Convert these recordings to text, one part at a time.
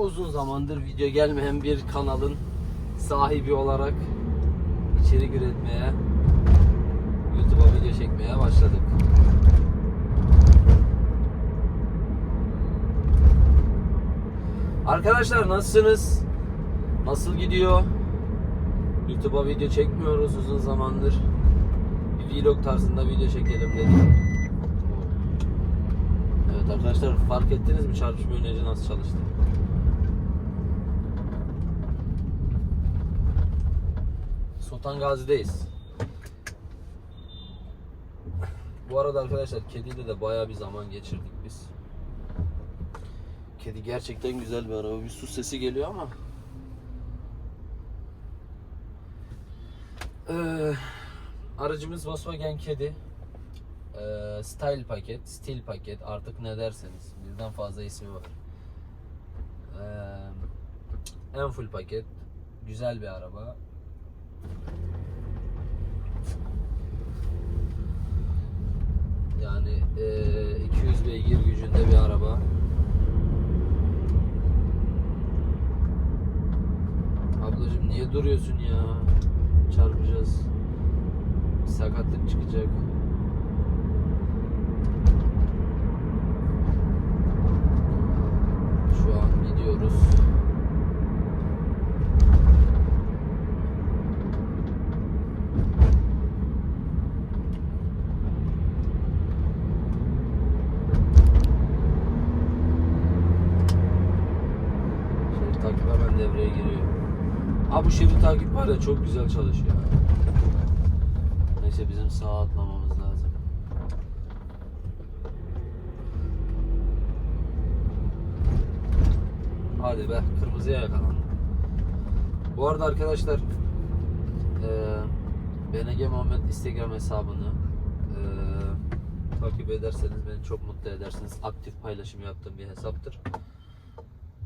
uzun zamandır video gelmeyen bir kanalın sahibi olarak içerik üretmeye, YouTube'a video çekmeye başladık. Arkadaşlar nasılsınız? Nasıl gidiyor? YouTube'a video çekmiyoruz uzun zamandır. Bir vlog tarzında video çekelim dedik. Evet arkadaşlar fark ettiniz mi çarpışma öneci nasıl çalıştı? Sultan Gazi'deyiz. Bu arada arkadaşlar kediyle de bayağı bir zaman geçirdik biz. Kedi gerçekten güzel bir araba. Bir su sesi geliyor ama. Ee, aracımız Volkswagen Kedi. Ee, style paket, stil paket artık ne derseniz. Birden fazla ismi var. Ee, en full paket. Güzel bir araba. Yani ee, 200 beygir gücünde bir araba. Ablacım niye duruyorsun ya? Çarpacağız. Sakatlık çıkacak. Şu an gidiyoruz. Şerit takip hemen devreye giriyor. Abi bu şerit takip var ya çok güzel çalışıyor. Neyse bizim sağa atlamamız lazım. Hadi be kırmızıya yakalandık. Bu arada arkadaşlar eee BNG Muhammed Instagram hesabını eee, takip ederseniz beni çok mutlu edersiniz. Aktif paylaşım yaptığım bir hesaptır.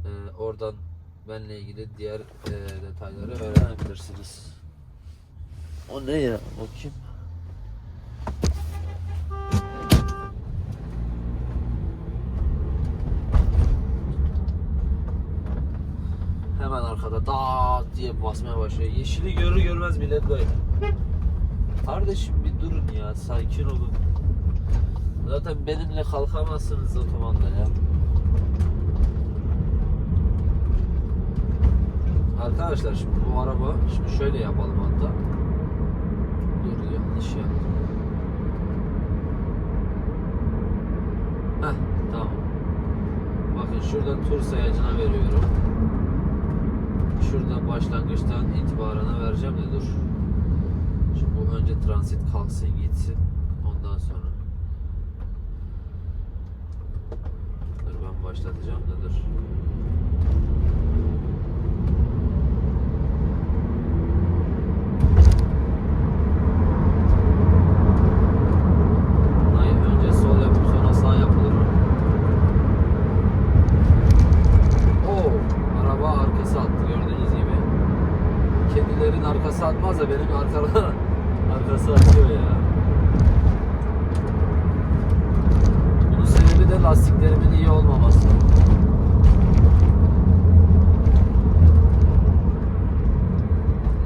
Eee, oradan benle ilgili diğer eee, detayları öğrenebilirsiniz. O ne ya? Kim? Hemen arkada da diye basmaya başlıyor. Yeşili görür görmez millet böyle. Kardeşim bir durun ya, sakin olun. Zaten benimle kalkamazsınız otomanda ya. Arkadaşlar şimdi bu araba, şimdi şöyle yapalım hatta. Dur yanlış yaptım. Heh tamam. Bakın şurada tur sayacına veriyorum. Şurada başlangıçtan itibarına vereceğim de dur. Şimdi bu önce transit kalksın gitsin. Ondan sonra. Dur ben başlatacağım da dur. Hayır önce sol yapıp sonra sağ yapılır mı? Oo, araba arkası attı gördüğünüz gibi. Kedilerin arkası atmaz arkalar arkası atıyor ya. Bunun sebebi de lastiklerimin iyi olmaması.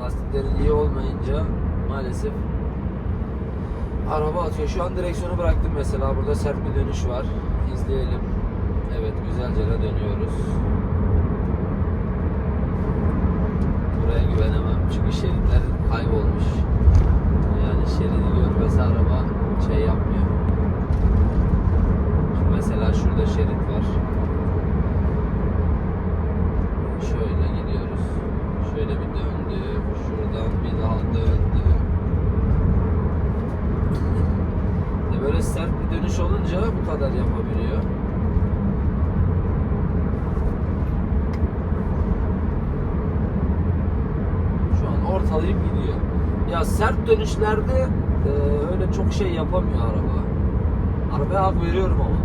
Lastiklerin iyi olmayınca maalesef araba atıyor. Şu an direksiyonu bıraktım mesela. Burada sert bir dönüş var. İzleyelim. Evet güzelce de dönüyoruz. Buraya güvenemem çünkü şeritler kaybolmuş. Yani şeridi görmese araba şey yapmıyor. Şimdi mesela şurada şerit var. Şöyle gidiyoruz. Şöyle bir döndü. Şuradan bir daha döndü. İşte böyle sert bir dönüş olunca bu kadar yapabiliyor. Şu an ortalayıp gidiyor. Ya sert dönüşlerde e, öyle çok şey yapamıyor araba. Arabaya hak veriyorum ama.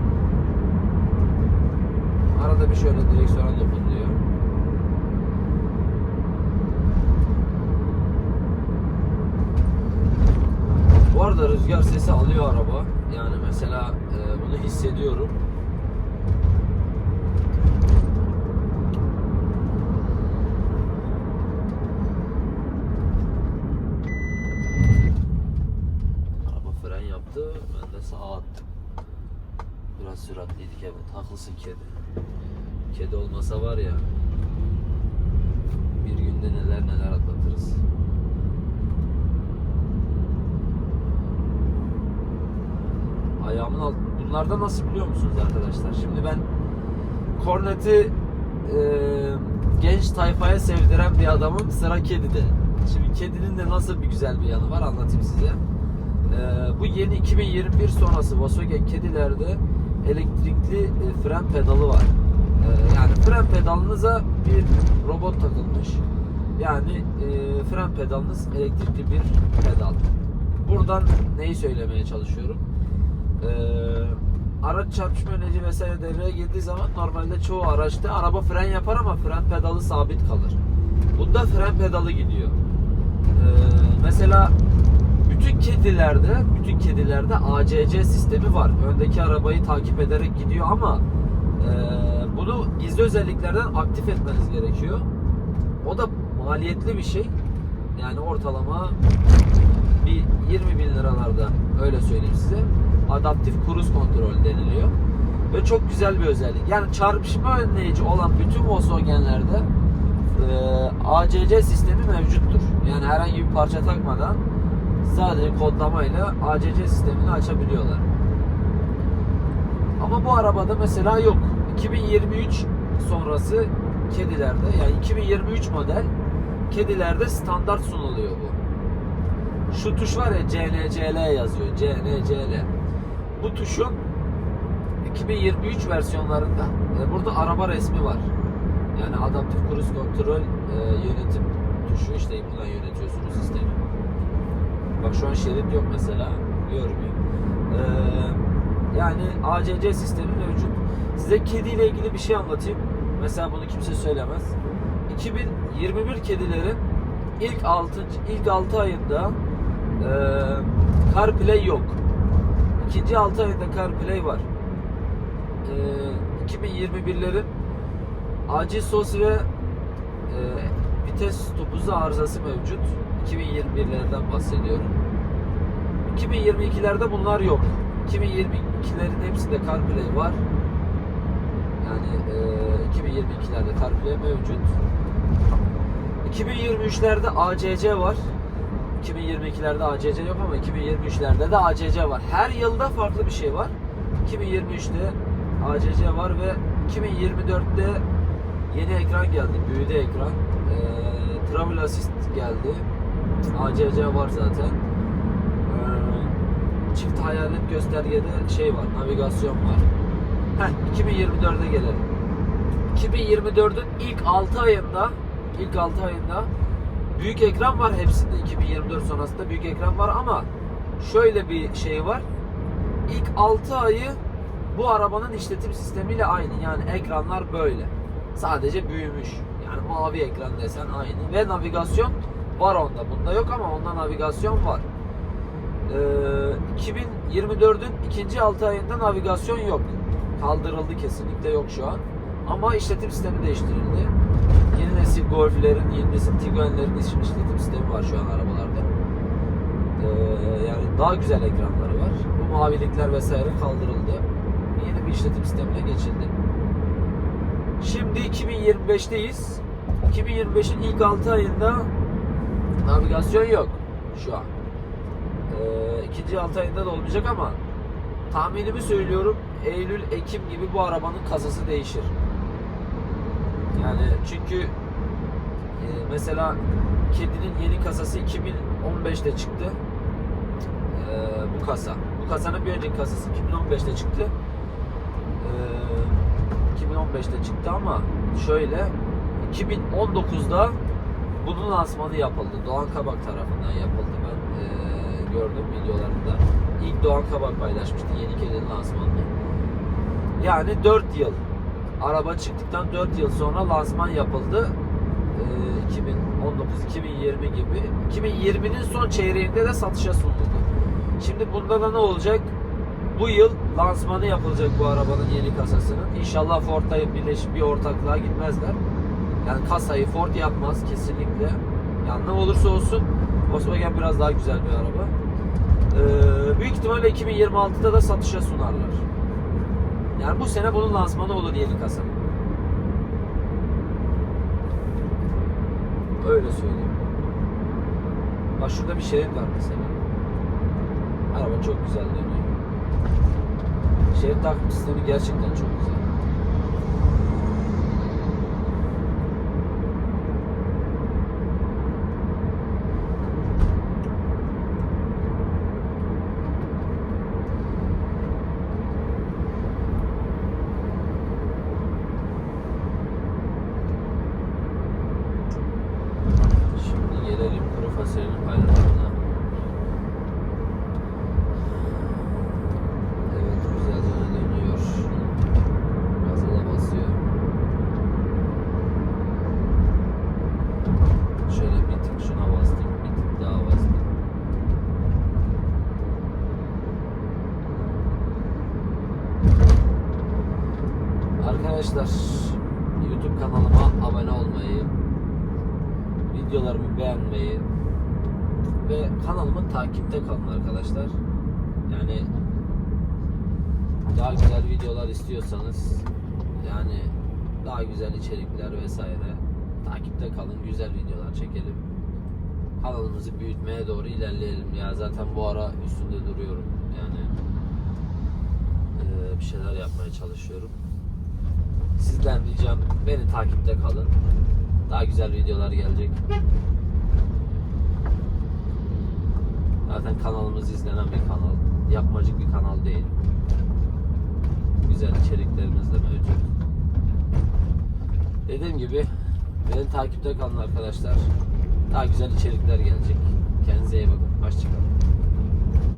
Arada bir şöyle direksiyona dokunuyor. Bu arada rüzgar sesi alıyor araba. Yani mesela e, bunu hissediyorum. Haklısın kedi. Kedi olmasa var ya bir günde neler neler atlatırız. Ayağımın alt bunlarda nasıl biliyor musunuz arkadaşlar? Şimdi ben korneti e, genç tayfaya sevdiren bir adamım sıra kedide. Şimdi kedinin de nasıl bir güzel bir yanı var anlatayım size. E, bu yeni 2021 sonrası Volkswagen kedilerde elektrikli e, fren pedalı var. E, yani fren pedalınıza bir robot takılmış. Yani e, fren pedalınız elektrikli bir pedal. Buradan neyi söylemeye çalışıyorum? Araç çarpışma önleyici vesaire devreye girdiği zaman normalde çoğu araçta araba fren yapar ama fren pedalı sabit kalır. Bunda fren pedalı gidiyor. Mesela bütün kedilerde, bütün kedilerde ACC sistemi var. Öndeki arabayı takip ederek gidiyor ama e, bunu gizli özelliklerden aktif etmeniz gerekiyor. O da maliyetli bir şey. Yani ortalama bir 20 bin liralarda öyle söyleyeyim size. Adaptif kruz kontrol deniliyor. Ve çok güzel bir özellik. Yani çarpışma önleyici olan bütün Volkswagen'lerde e, ACC sistemi mevcuttur. Yani herhangi bir parça takmadan sadece kodlamayla ACC sistemini açabiliyorlar. Ama bu arabada mesela yok. 2023 sonrası kedilerde yani 2023 model kedilerde standart sunuluyor bu. Şu tuş var ya CNCL yazıyor. CNCL. Bu tuşun 2023 versiyonlarında e, burada araba resmi var. Yani adaptif cruise kontrol e, yönetim tuşu işte buradan yönetiyorsunuz sistemi. Bak şu an şerit yok mesela. Görmüyor. Ee, yani ACC sistemi mevcut. Size kedi ilgili bir şey anlatayım. Mesela bunu kimse söylemez. 2021 kedilerin ilk 6. ilk 6 ayında e, CarPlay yok. İkinci 6 ayında CarPlay var. E, 2021'lerin acil sos ve e, vites topuzu arızası mevcut. 2021'lerden bahsediyorum. 2022'lerde bunlar yok. 2022'lerin hepsinde CarPlay var. Yani e, 2022'lerde CarPlay mevcut. 2023'lerde ACC var. 2022'lerde ACC yok ama 2023'lerde de ACC var. Her yılda farklı bir şey var. 2023'te ACC var ve 2024'te yeni ekran geldi. Büyüdü ekran. Ee, Travel Assist geldi. ACC var zaten. Ee, çift hayalet göstergede şey var, navigasyon var. Heh, 2024'e gelelim. 2024'ün ilk 6 ayında ilk 6 ayında büyük ekran var hepsinde. 2024 sonrasında büyük ekran var ama şöyle bir şey var. İlk 6 ayı bu arabanın işletim sistemiyle aynı. Yani ekranlar böyle. Sadece büyümüş. Yani mavi ekran desen aynı. Ve navigasyon var onda. Bunda yok ama onda navigasyon var. Ee, 2024'ün ikinci 6 ayında navigasyon yok. Kaldırıldı kesinlikle yok şu an. Ama işletim sistemi değiştirildi. Yeni nesil Golf'lerin, yeni nesil Tiguan'lerin işletim sistemi var şu an arabalarda. Ee, yani daha güzel ekranları var. Bu mavilikler vesaire kaldırıldı. Yeni bir işletim sistemine geçildi. Şimdi 2025'teyiz. 2025'in ilk 6 ayında navigasyon yok şu an. Ee, ikinci 6 ayında da olmayacak ama tahminimi söylüyorum Eylül, Ekim gibi bu arabanın kasası değişir. Yani çünkü e, mesela kedinin yeni kasası 2015'te çıktı. E, bu kasa. Bu kasanın bir önceki kasası 2015'te çıktı. E, 2015'te çıktı ama şöyle 2019'da bunun lansmanı yapıldı. Doğan Kabak tarafından yapıldı. Ben e, gördüm videolarında. İlk Doğan Kabak paylaşmıştı yeni kedinin lansmanını. Yani 4 yıl araba çıktıktan 4 yıl sonra lansman yapıldı. Ee, 2019-2020 gibi. 2020'nin son çeyreğinde de satışa sunuldu. Şimdi bunda da ne olacak? Bu yıl lansmanı yapılacak bu arabanın yeni kasasının. İnşallah Ford'la birleşip bir ortaklığa gitmezler. Yani kasayı Ford yapmaz kesinlikle. Yani ne olursa olsun Volkswagen biraz daha güzel bir araba. Ee, büyük ihtimalle 2026'da da satışa sunarlar. Yani bu sene bunun lansmanı olur yeni kasa. Öyle söyleyeyim. Bak şurada bir şerit var mesela. Araba çok güzel dönüyor. Şerit takip sistemi gerçekten çok güzel. Şimdi gelelim kuru fasulyenin paylarına. Evet güzelce dönüyor. Gaza da basıyor. Şöyle bir tık şuna bastım, bir tık daha bastım. Arkadaşlar YouTube kanalıma abone olmayı, videolarımı beğenmeyi ve kanalımı takipte kalın arkadaşlar. Yani daha güzel videolar istiyorsanız yani daha güzel içerikler vesaire takipte kalın. Güzel videolar çekelim. Kanalımızı büyütmeye doğru ilerleyelim. Ya zaten bu ara üstünde duruyorum. Yani bir şeyler yapmaya çalışıyorum. Sizden ricam beni takipte kalın. Daha güzel videolar gelecek. Zaten kanalımız izlenen bir kanal. Yapmacık bir kanal değil. Güzel içeriklerimiz de mevcut. Dediğim gibi beni takipte kalın arkadaşlar. Daha güzel içerikler gelecek. Kendinize